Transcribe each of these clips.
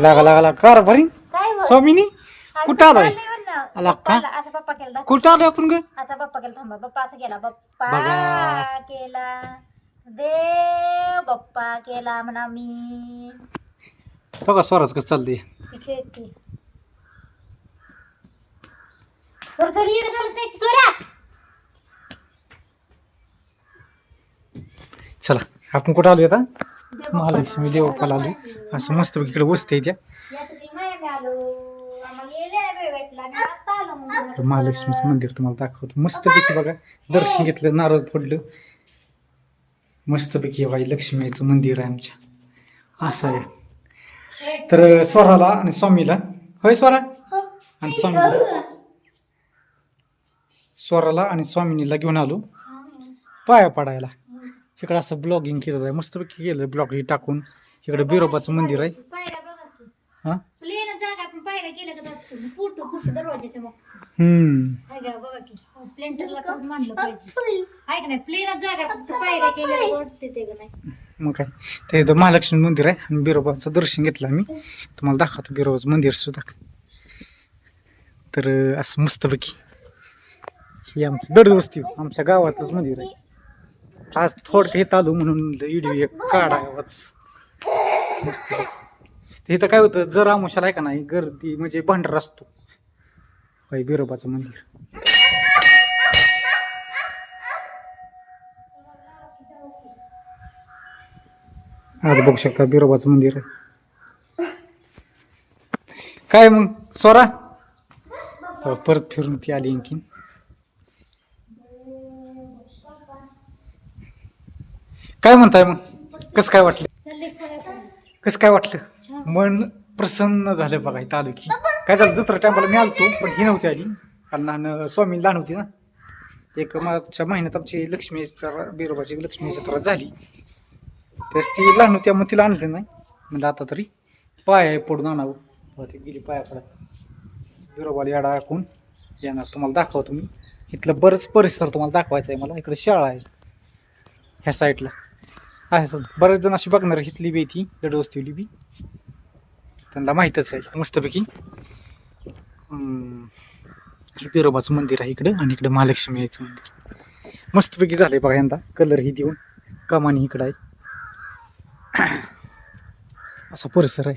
लागा लागा लागा कार भरी काय बोल? स्वामिनी आम्ही कुठं आलोय? चाललोय म्हणलं. आला का? पप्पाला- असा पप्पा केला. कुठं आलो आपण ग असा पप्पा केला थांबा पप्पा असं केला बघा. पप्पा केला देव पप्पा केला म्हणा मी बघा स्वराज कसं चाललंय ती खेळते सोर तर लीड घालत नाही सोरा चला आपण कुठं आलोय आता महालक्ष्मी देवपाला आली असं मस्त इकडे वसते त्या. तर महालक्ष्मीचं मंदिर तुम्हाला दाखवतो. मस्तपैकी बघा दर्शन घेतलं नारळ फोडलं. मस्तपैकी बाई लक्ष्मीचं मंदिर आहे आमच्या. असं आहे. तर स्वराला आणि स्वामीला. होय स्वरा? आणि स्वामीला. स्वराला आणि स्वामिनीला घेऊन आलो. पाया पडायला. तिकडं असं ब्लॉगिंग केलेलं आहे. मस्तपैकी केलं ब्लॉग हे टाकून. इकडे बिरोबाचं मंदिर आहे. हा? प्लेन जागा आपण पायऱ्या केल्या का जातो दरवाजाच्या मग हम्म. हाय का बघा की प्लेंटरला कसं मांडलं पाहिजे हाय का नाही प्लेनच जागा फक्त पायऱ्या केल्या वाटते ते का नाही मग काय? ते इथं महालक्ष्मी मंदिर आहे आणि बिरोबाचं दर्शन घेतलं आम्ही. तुम्हाला दाखवतो बिरोबाचं मंदिर सुद्धा. तर असं मस्तपैकी ही आमची दडवस्ती आमच्या गावातच मंदिर आहे. आज थोडक्यात आलो म्हणून व्हिडिओ एक काढावाच मस्तपैकी ते इथं काय होतं जर आमुशाला आहे का नाही गर्दी म्हणजे भांडार असतो. होय बिरोबाचं मंदिर. आज बघू शकता बिरोबाचं मंदिर काय मग स्वरा हो, परत फिरून ती आली आणखीन. काय म्हणताय मग? कसं काय वाटलं? कसं काय वाटलं? मन प्रसन्न झालं बघा इथं आलो की. काय झालं? जत्रा टायमाला मी आलतो पण ही नव्हती आली. कारण लहान स्वामी लहान होती ना. एक मागच्या महिन्यात आमची लक्ष्मी जत्रा बिरोबाची लक्ष्मी जत्रा झाली. तेच ती लहान होती मग तिला आणलं नाही. म्हणजे आता तरी पाय पडून आणावं. ती गेली पाया पडत बिरोबाला याडा आखून येणार तुम्हाला दाखवतो मी. इथलं बरंच परिसर तुम्हाला दाखवायचा आहे मला. इकडे शाळा आहे. ह्या साईडला आहे सर. बरेच जण अशी बघणार घेतली बी ती दडवस्तीवली बी त्यांना माहीतच आहे मस्तपैकी. हे बिरोबाचं मंदिर आहे इकडं आणि इकडं महालक्ष्मी यायचं मंदिर. मस्तपैकी झालं आहे बघा यंदा कलर ही देऊन. कमानी इकडं आहे. असा परिसर आहे.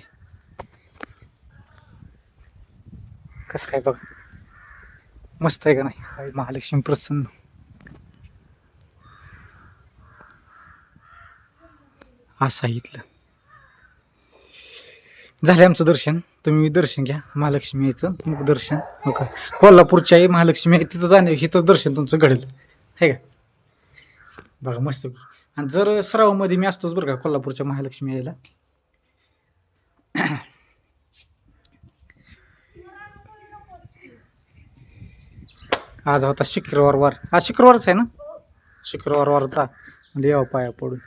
कसं काय बघा. मस्त आहे का नाही? महालक्ष्मी प्रसन्न. असं सांगितलं. इथलं झालं आमचं दर्शन. तुम्ही दर्शन घ्या. महालक्ष्मी यायचं. मग दर्शन. हो का? कोल्हापूरच्या आई महालक्ष्मी आहे. तिथं जाणे इथं दर्शन तुमचं घडेल. आहे का? बघा मस्त आणि जर श्रावमध्ये मी असतोच बरं का कोल्हापूरच्या महालक्ष्मी यायला. आज होता शुक्रवार वार. आज शुक्रवारच आहे ना? शुक्रवार वार होता. म्हणजे यावं पाया पडून.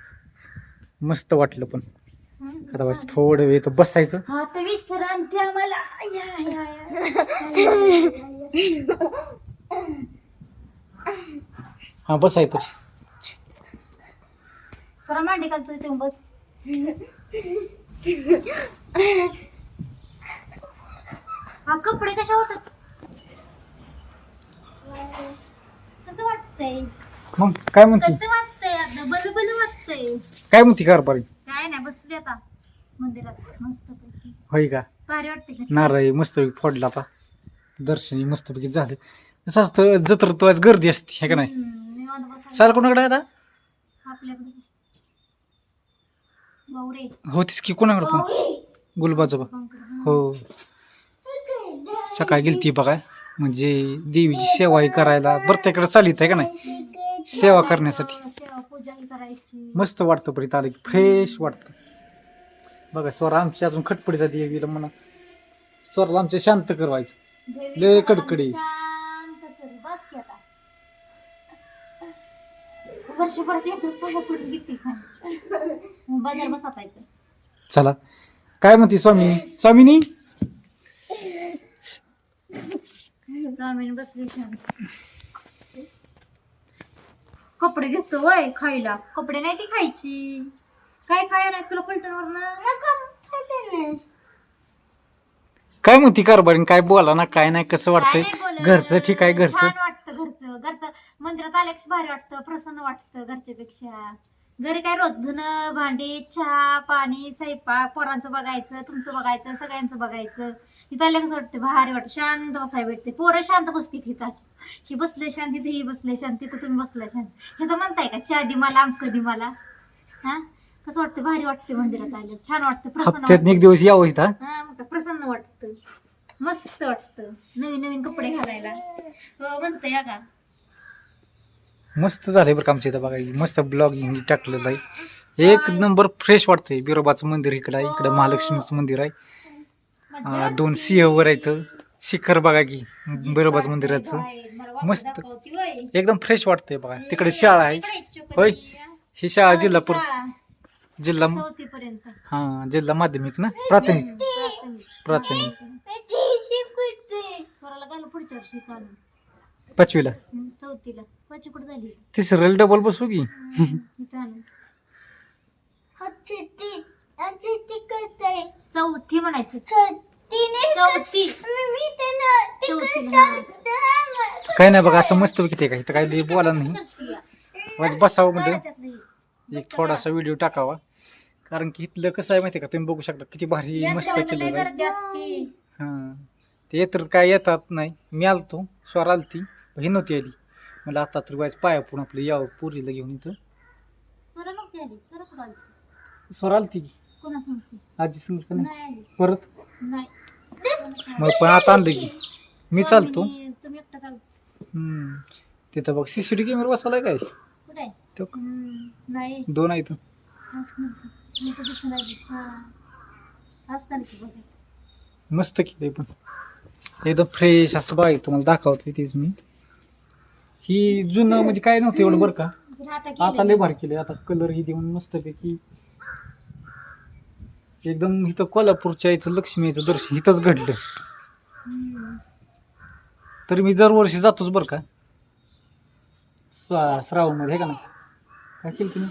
मस्त वाटलं पण. आता बस थोडं वेळ इथं बसायचं. हा तर विश्रांती आम्हाला. या, या, या. हा बसायचं मांडी बस. हा कपडे कशा होतात? कसं वाटतंय? मग काय म्हणते? कसं वाटतंय आता? बल बल काय म्हणते कारभारी काय नाही बसू दे आता मंदिरात. मस्त पैकी होय का? भारी वाटते का? नारळ मस्तपैकी फोडला आता. दर्शनी मस्तपैकी झालं. तसं असतं जत्र तो आज गर्दी असते हे का नाही? हम्म, निवांत बसायचं. साल कोणाकडे आहे आता? आपल्याकडे. गौरे. होतीस की कोणाकडे पण? गुलबाजोबा. हो. सकाळी गेलती बघा. म्हणजे देवीची सेवा ही करायला प्रत्येकडे चालित आहे का नाही? सेवा करण्यासाठी. सेवा करायची. मस्त वाटतं इथं आलं की फ्रेश वाटतं. बघा स्वर आमची अजून खटपडीचा देवीला म्हणा. स्वरला आमच्या शांत करवायचं. लय कडकडी. शांत कर. बस की आता. वर्षभरच एकच पाया पडून घेते बाजार बसात येतं. चला. काय म्हणते स्वामी? स्वामिनी? स्वामीने बसली शांत. कपडे घेतो वय खायला. कपडे नाही ती खायची. काय खायला नाही तुला पलटणवर काय म्हणती कारभारी काय बोला ना काय नाही कसं वाटतंय? काय नाही बोलत. घरचं ठीक आहे घरचं. छान वाटतं घरचं. घरचं मंदिरात आल्यापेक्षा भारी वाटतं प्रसन्न वाटतं घरच्यापेक्षा. घरी काय रोज धुणं भांडी चहा पाणी स्वयंपाक पोरांचं बघायचं तुमचं बघायचं सगळ्यांचं बघायचं. इथं आल्या कसं वाटतं भारी वाटतं. शांत बसायला भेटते. पोरं शांत बसते इथं. ही बसले शांत तिथे ही बसले शांत तिथं तुम्ही बसलाय शांत. हे तर म्हणताय का? चहा दे मला आमकं दे मला. हा? कसं वाटतं भारी वाटते मंदिरात आलं छान वाटतं. प्रसन्न हप्त्यात. एक दिवस यावं इथं. हा मग काय प्रसन्न वाटतं. मस्त वाटतं. नवीन नवीन कपडे घालायला. हो म्हणतोय का? मस्त झालंय बरं का आमच्या इथं बघा मस्त ब्लॉगिंग टाकलेलं आहे. एक नंबर फ्रेश वाटतंय बिरोबाचं मंदिर इकडं आहे इकडं महालक्ष्मीचं मंदिर आहे. दोन सिंह वर आहेत. शिखर बघा की बिरोबाचं मंदिराचं. मस्त. मस्त एकदम फ्रेश वाटतंय बघा. तिकडे शाळा आहे. होय. ही शाळा जिल्हा पूर जिल्हा हा जिल्हा माध्यमिक ना? प्राथमिक. प्राथमिक. पाचवीला? हम्म, चौथीला. पाचवी कुठे झाली? तिसऱ्याला डबल बसू की? इथं. चौथी म्हणायचं. चौथी. हा. काय नाही बघा असं मस्त किती काय इथं काय लई बोला नाही. वाज बसावं म्हणलं. हे. एक थोडासा व्हिडिओ टाकावा. कारण की इथलं कसं आहे माहिती का? तुम्ही बघू शकता किती भारी मस्त लय केलं गर्दी असते. हा. ते येत काय येतात नाही. मी आलतो. स्वर आलती. ही नव्हती आली. मला आता तरी वाज पाया पण आपलं यावं पुरीला घेऊन इथं. स्वरा नव्हती आली. स्वरा कुठं आली? स्वर आलती की? कोणा सांगते आजी समज का नाही? नाही आली. परत? नाही. मग पण आता आणलं की. मी चालतो. स्वामीनी, तुम्ही एकटा चालतो. हम्म. तिथं बघ सीसीटीव्ही कॅमेरा बसवलाय काय? कुठे आहे? तो हम्म, नाही. दोन आहेत असणार की. मी तर दिसून आली हा. असणार की बघा. मस्त केलंय पण. एकदम फ्रेश असं बाई तुम्हाला दाखवते तेच मी. ही जुनं म्हणजे काय नव्हतं एवढं बरं का? आता. लय भारी केले आता कलर ही देऊन मस्तपैकी एकदम इथं कोल्हापूरच्या इथं लक्ष्मीचं दर्शन इथंच घडलं. तर मी दरवर्षी जातोच बरं का? श्रा- श्रावणमध्ये हे का नाही? काय केलं तुम्ही.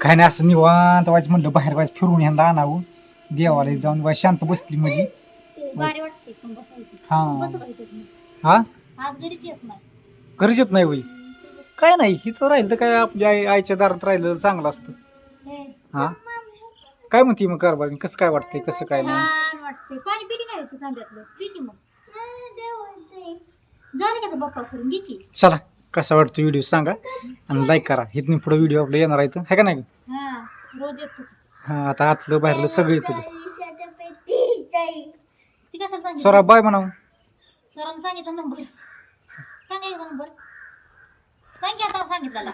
काय नाही असं निवांत व्हायचं म्हणलं बाहेर व्हायचं फिरून ह्यांना आणावं. देवाला जाऊन बाय शांत बसली म्हणजे भारी वाटते पण बसायची हा बसू का इथेच मी हा? आज घरीच येत नाही. घरीच येत नाही वय काय नाही इथं राहिलं तर काय आपल्या आई आईच्या दारात राहिलं चांगलं असतं. हे, हा? काय म्हणते मग कारभार? कसं काय वाटतंय? कसं काय नाही? छान वाटते पाणी पिली काय होतं तांब्यातलं. पी की मग झालं का बाप्पा करून घे की. चला कसा वाटतो व्हिडिओ सांगा आणि लाईक करा. इथून पुढे व्हिडिओ आपला येणार आहे है का नाही हा रोज येत होती. हा आता आतलं बाहेरलं सगळं येतं ती कशाला सांगितलं? स्वरा बाय म्हणावं. सरांनी सांगितलं नंबर सांगायचा नंबर सांग की आता सांगितलेला